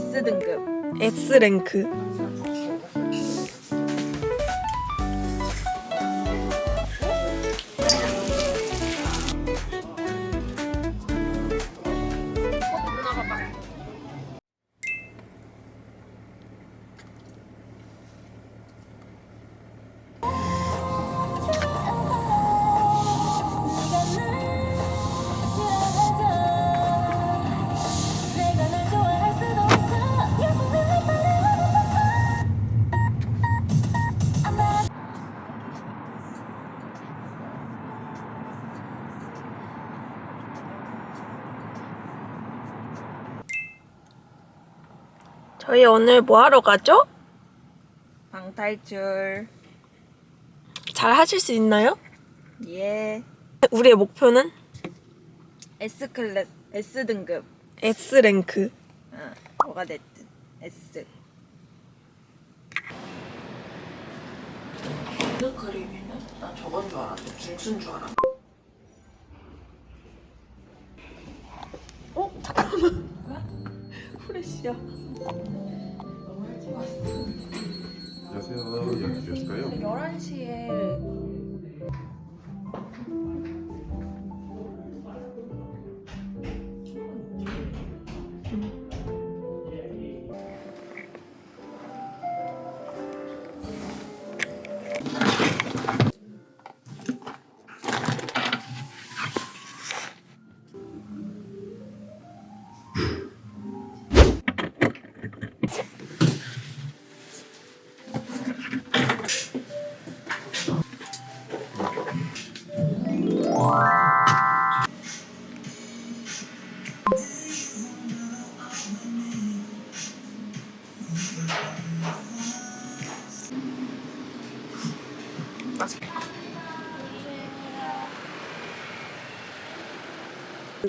S등급. S랭크 저희 오늘 뭐 하러 가죠? 방탈출. 잘 하실 수 있나요? 예. 우리의 목표는? S 클래스 S등급. S랭크. 어, 뭐가 됐든 S. 그? 나 저건 줄 알았는데 빙수인 줄 알았네 어? 잠깐만 후레쉬야 안녕하세요. 약 주셨을까요? 11시에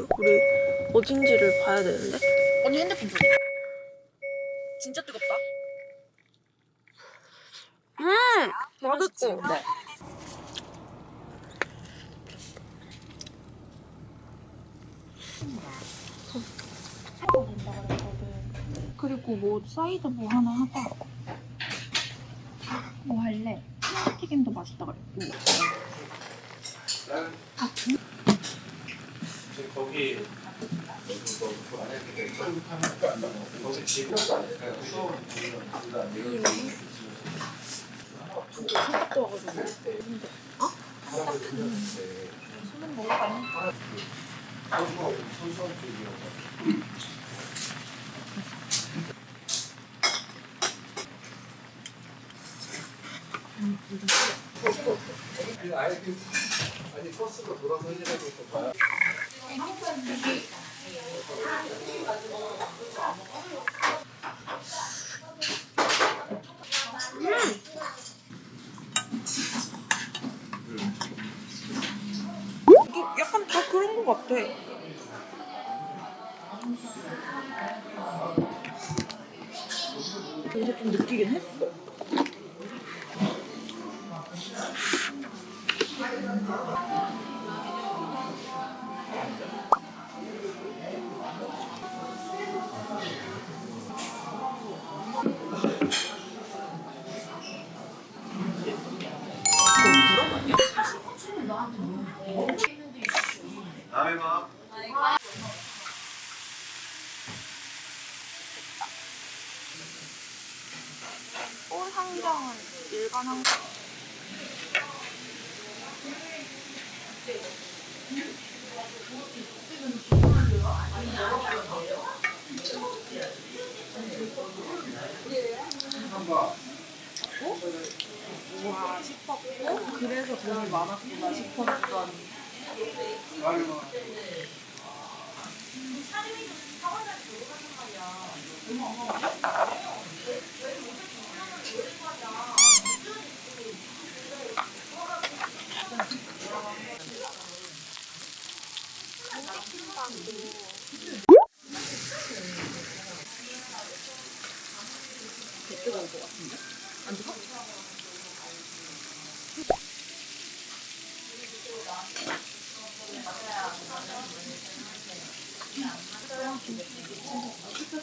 우리 어딘지를 봐야 되는데 언니 핸드폰 줘. 진짜 뜨겁다. 맛있고 네. 그리고 뭐 사이드 뭐 하나 하자. 뭐 할래? 튀김도 맛있다 그랬고. 이제 거기 거기 그 아니 버스가 돌아서 일하고 있어 약간 다 그런 거 같아. 이제 좀 느끼긴 했어 항정은 일반 항정. 싶었던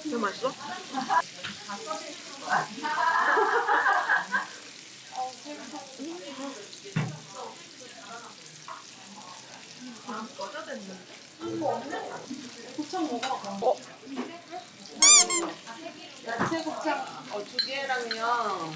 이거 맛있어? 야채 곱창 어, 두 개랑요.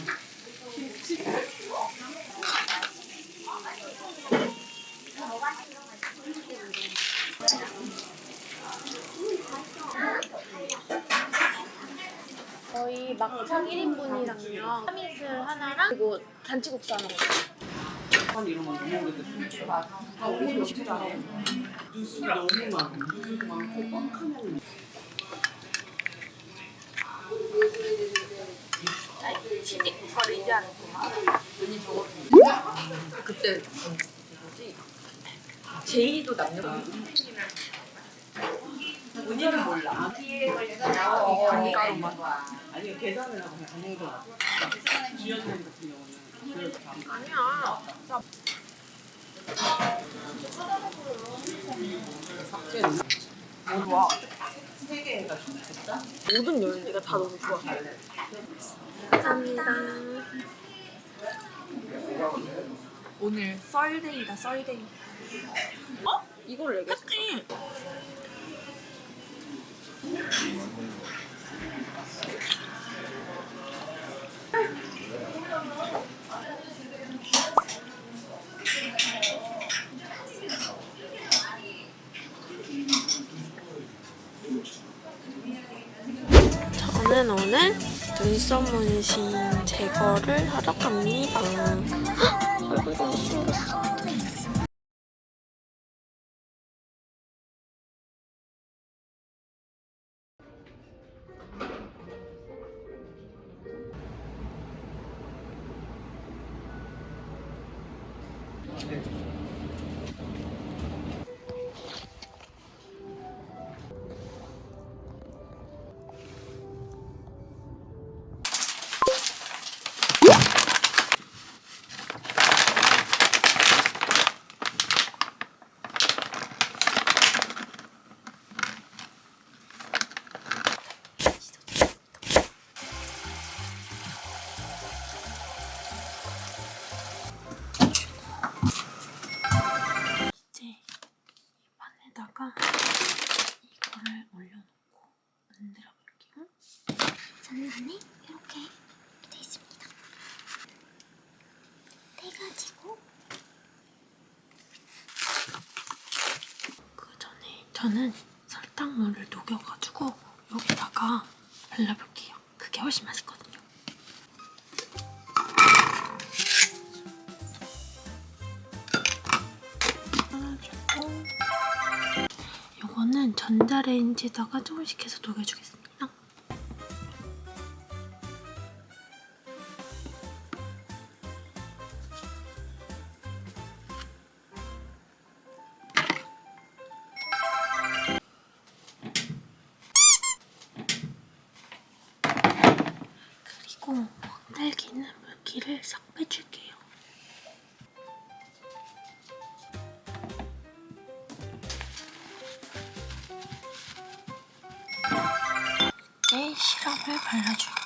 저희 막창 1인분이랑요. 참이슬 하나랑 그리고 잔치국수 하나 먹어요. 이런 거 먹는데 아, 우리 역시 잘해. 뉴스 너무 많고, 뉴스도 많고, 뻥하면. 시집 버리지 않구만. 그때, 뭐지? 제이도 남녀. 은희는 몰라. 어, 아니, 아니, 계산을 하고 그냥 거 주연님 같은 경우는. 그래도 다 아니야. 뭐 좋아. 세 개가 좋겠다. 모든 열리가 다 너무 좋아. 감사합니다. 오늘 썰데이다 썰데이. 이걸 얘기했어. 저는 눈썹 문신 제거를 하러 갑니다. 헉! 얼굴 너무 생겼어. 이 저는 설탕물을 녹여가지고 여기다가 발라볼게요. 그게 훨씬 맛있거든요. 이거는 전자레인지에다가 조금씩 해서 녹여주겠습니다. 그리고 딸기 있는 물기를 싹 빼줄게요. 이제 시럽을 발라줄게요.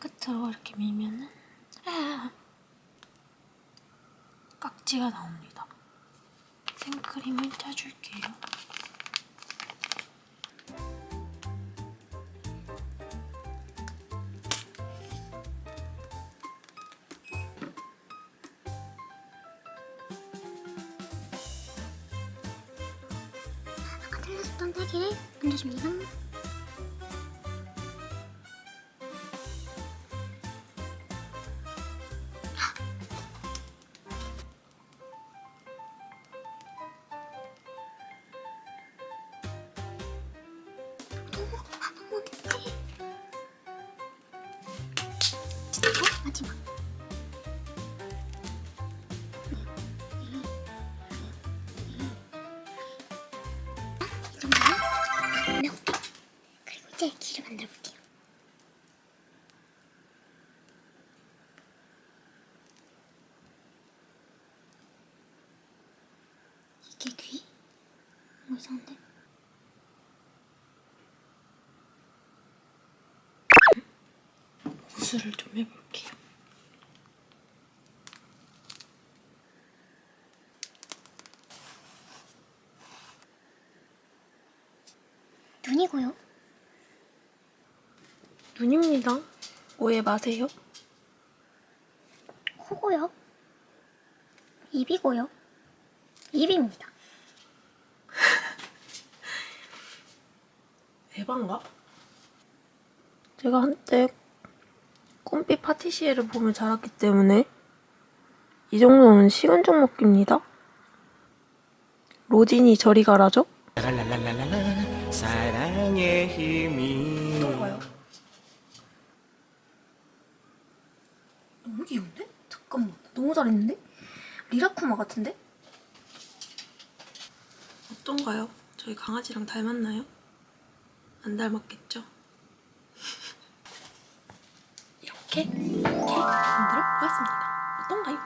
끝으로 이렇게 밀면은 아, 깍지가 나옵니다. 생크림을 짜줄게요. 아까 잘라줬던 딸기를 얹어줍니다. 이상한데? 무술을 좀 해볼게요. 눈이고요. 눈입니다. 오해 마세요. 코고요. 입이고요. 입입니다. 에반가? 제가 한때 꿈빛 파티시에를 보며 자랐기 때문에 이 정도는 식은 죽 먹기입니다. 로진이 저리 가라죠? 랄랄랄랄라 사랑의 힘이 어떤가요? 너무 귀여운데? 잠깐만 너무 잘했는데? 리라쿠마 같은데? 어떤가요? 저희 강아지랑 닮았나요? 안 닮았겠죠? 이렇게 케이크 만들어 보았습니다. 어떤가요?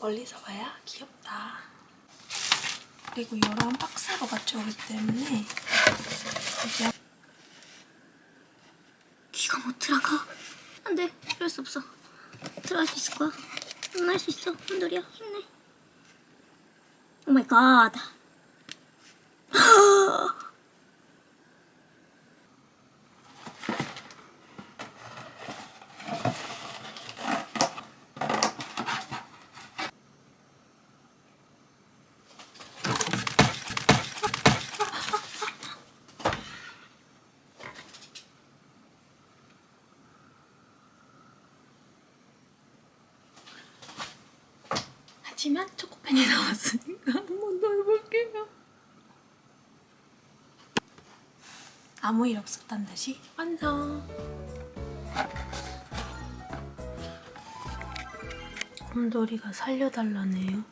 멀리서 봐야 귀엽다. 그리고 여러 박스로 가져오기 때문에 이제 귀가 못 들어가. 안 돼. 이럴 수 없어. 들어갈 수 있을 거야. 넌할수 있어. 한돌이야. 힘내. 오 마이 갓. 하지만 초코펜이 나왔으니까 한 번 더 해볼게요. 아무 일 없었단 듯이 완성. 곰돌이가 살려달라네요.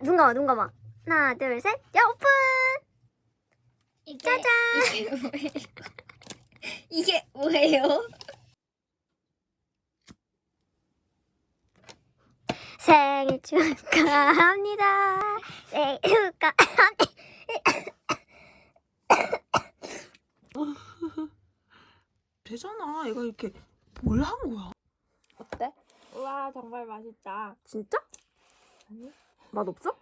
눈 감아, 눈 감아. 하나, 둘, 셋. 야, 오픈! 짜잔! 이게 뭐예요? 생일 축하합니다. 생일 축하합니다. 되잖아. 얘가 이렇게 뭘 한 거야? 어때? 우와 정말 맛있다. 진짜? 아니. 맛 없어?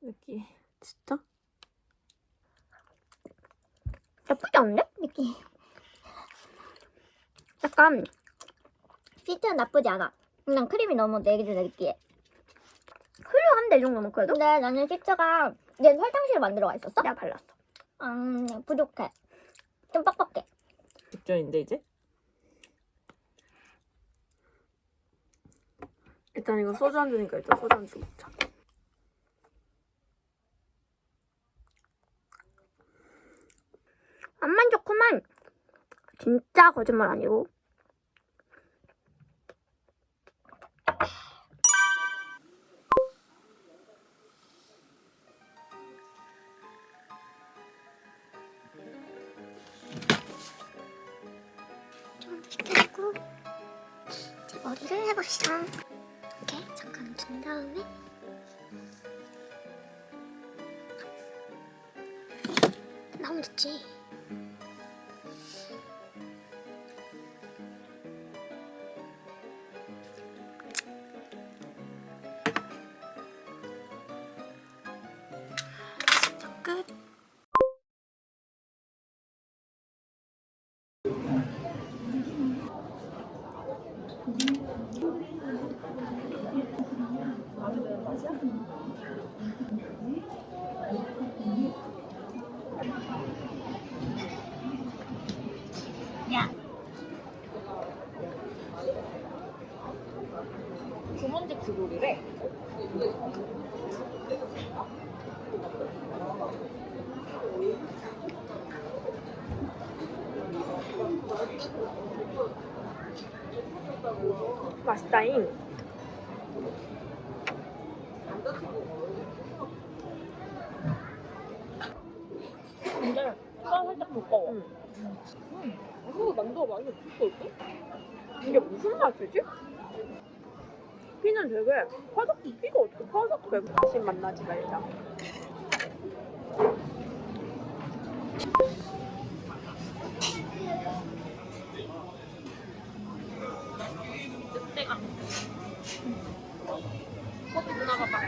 느끼. 진짜? 나쁘지 않은데? 느낌. 약간 피트는 나쁘지 않아. 그냥 크림이 너무 내기를 느끼해. 훌륭한데 이 정도면 그래도? 근데 나는 피트가 얘 설탕실을 만들어 가 있었어? 내가 발랐어. 음 부족해. 좀 뻑뻑해. 직전인데 이제? 일단 이거 소주 한 주니까 일단 소주 한주 먹자. 맛만 좋구만. 진짜 거짓말 아니고. 머리를 해봅시다. 이렇게 잠깐 둔 다음에 나오면 좋지. 주문집 주돌이래. 맛있다잉. 근데 가 살짝 두꺼워. 응. 음. 만두가 많이 두꺼울지? 이게 무슨 맛이지? 피는 되게 파삭해. 피가 어떻게 파삭해? 다시 만나지 말자. 늑대가. 거기 누나가 봐.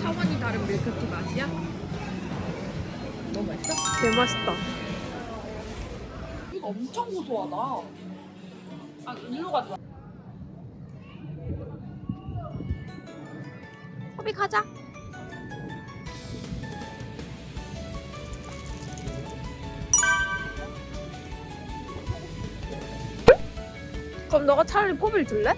차원이 다른 밀크티 맛이야? 너무 맛있어? 개 맛있다. 이거 엄청 고소하다. 아, 일로 가자. 호비 가자. 그럼 너가 차라리 포비를 줄래?